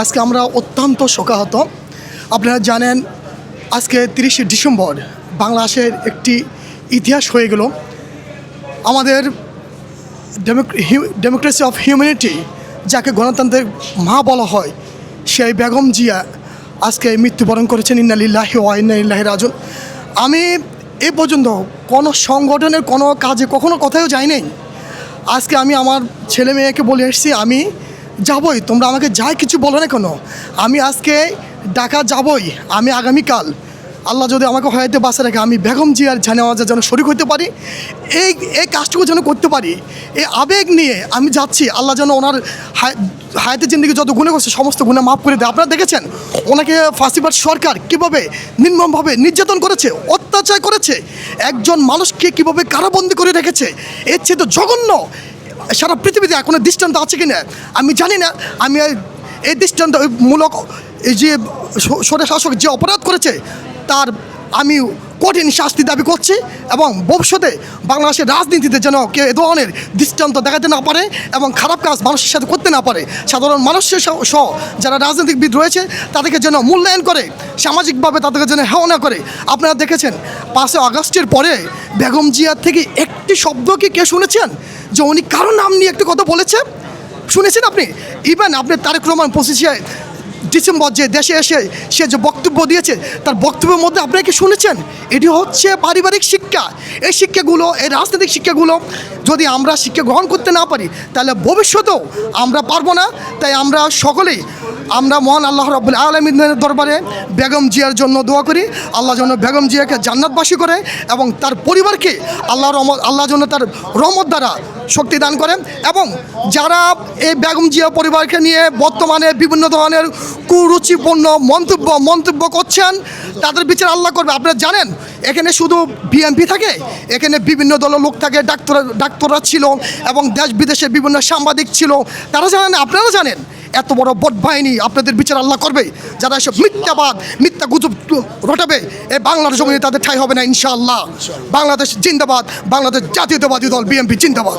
আজকে আমরা অত্যন্ত শোকাহত। আপনারা জানেন, আজকে তিরিশে ডিসেম্বর বাংলাদেশের একটি ইতিহাস হয়ে গেল। আমাদের ডেমোক্রেসি অফ হিউম্যানিটি যাকে গণতন্ত্রের মা বলা হয়, সেই বেগম জিয়া আজকে মৃত্যুবরণ করেছেন ইন্নালিল্লাহি ওয়া ইন্নালিল্লাহি রাজুন আমি এ পর্যন্ত কোনো সংগঠনের কোনো কাজে কখনো কথাও যাই নাই আজকে আমি আমার ছেলে মেয়েকে বলে এসেছি, আমি যাবই, তোমরা আমাকে যাই কিছু বলো না কেন, আমি আজকে ঢাকা যাবই, আমি আগামীকাল। আল্লাহ যদি আমাকে হয়াতে বাসা রাখে, আমি বেগম জিয়ার জানাওয়াজের যেন শরিক হতে পারি, এই এই কাজটুকু যেন করতে পারি, এই আবেগ নিয়ে আমি যাচ্ছি, আল্লাহ যেন ওনার হায়- হায়াতের জিন্দগি যত গুণে করছে, সমস্ত গুণে মাফ করে দেয়। আপনারা দেখেছেন, ওনাকে ফাঁসিবার সরকার কীভাবে নির্মমভাবে নির্যাতন করেছে, অত্যাচার করেছে, একজন মানুষকে কীভাবে কারাবন্দি করে রেখেছে, এর চেয়ে তো জঘন্য সারা পৃথিবীতে এখনও দৃষ্টান্ত আছে কিনা আমি জানি না। আমি এই- এই দৃষ্টান্ত মূলক, এই যে সরে শাসক যে অপরাধ করেছে, তার আমি কঠিন শাস্তি দাবি করছি এবং ভবিষ্যতে বাংলাদেশের রাজনীতিতে যেন কেউ এ ধরনের দৃষ্টান্ত দেখাতে না পারে এবং খারাপ কাজ মানুষের সাথে করতে না পারে। সাধারণ মানুষের সহ যারা রাজনৈতিকবিদ রয়েছে, তাদেরকে যেন মূল্যায়ন করে, সামাজিকভাবে তাদেরকে যেন হেওনা করে। আপনারা দেখেছেন, পাঁচই আগস্টের পরে বেগম জিয়ার থেকে একটি শব্দ কি কে শুনেছেন? যে উনি কারও নাম নিয়ে একটা কথা বলেছে? শুনেছেন আপনি? ইভেন আপনি তারেক রহমান পঁচিশে ডিসেম্বর যে দেশে এসে সে যে বক্তব্য দিয়েছে, তার বক্তব্যের মধ্যে আপনারা কি শুনেছেন? এটি হচ্ছে পারিবারিক শিক্ষা। এই শিক্ষাগুলো, এই রাজনৈতিক শিক্ষাগুলো যদি আমরা শিক্ষা গ্রহণ করতে না পারি, তাহলে ভবিষ্যতেও আমরা পারব না। তাই আমরা সকলেই আমরা মহান আল্লাহ রব্বুল আলমিনের দরবারে বেগম জিয়ার জন্য দোয়া করি। আল্লাহ যেন বেগম জিয়াকে জান্নাতবাসী করে এবং তার পরিবারকে আল্লাহ রহমত আল্লাহ যেন তার রহমত দ্বারা শক্তি দান করেন এবং যারা এই বেগম জিয়া পরিবারকে নিয়ে বর্তমানে বিভিন্ন ধরনের কুরুচিপূর্ণ মন্তব্য মন্তব্য করছেন, তাদের বিচার আল্লাহ করবে। আপনারা জানেন, এখানে শুধু বিএমপি থাকে, এখানে বিভিন্ন দলের লোক থাকে, ডাক্তার ডাক্তাররা ছিল এবং দেশ বিদেশে বিভিন্ন সাংবাদিক ছিল। তারা জানেন, আপনারা জানেন এত বড় বট বাহিনী আপনাদের বিচার আল্লাহ করবে? যারা এসব মিথ্যাবাদ, মিথ্যা গুজব রটাবে এই বাংলার জমিনে তাদের ঠাই হবে না, ইনশাআল্লাহ। বাংলাদেশ জিন্দাবাদ, বাংলাদেশ জাতীয়তাবাদী দল, বিএনপি জিন্দাবাদ।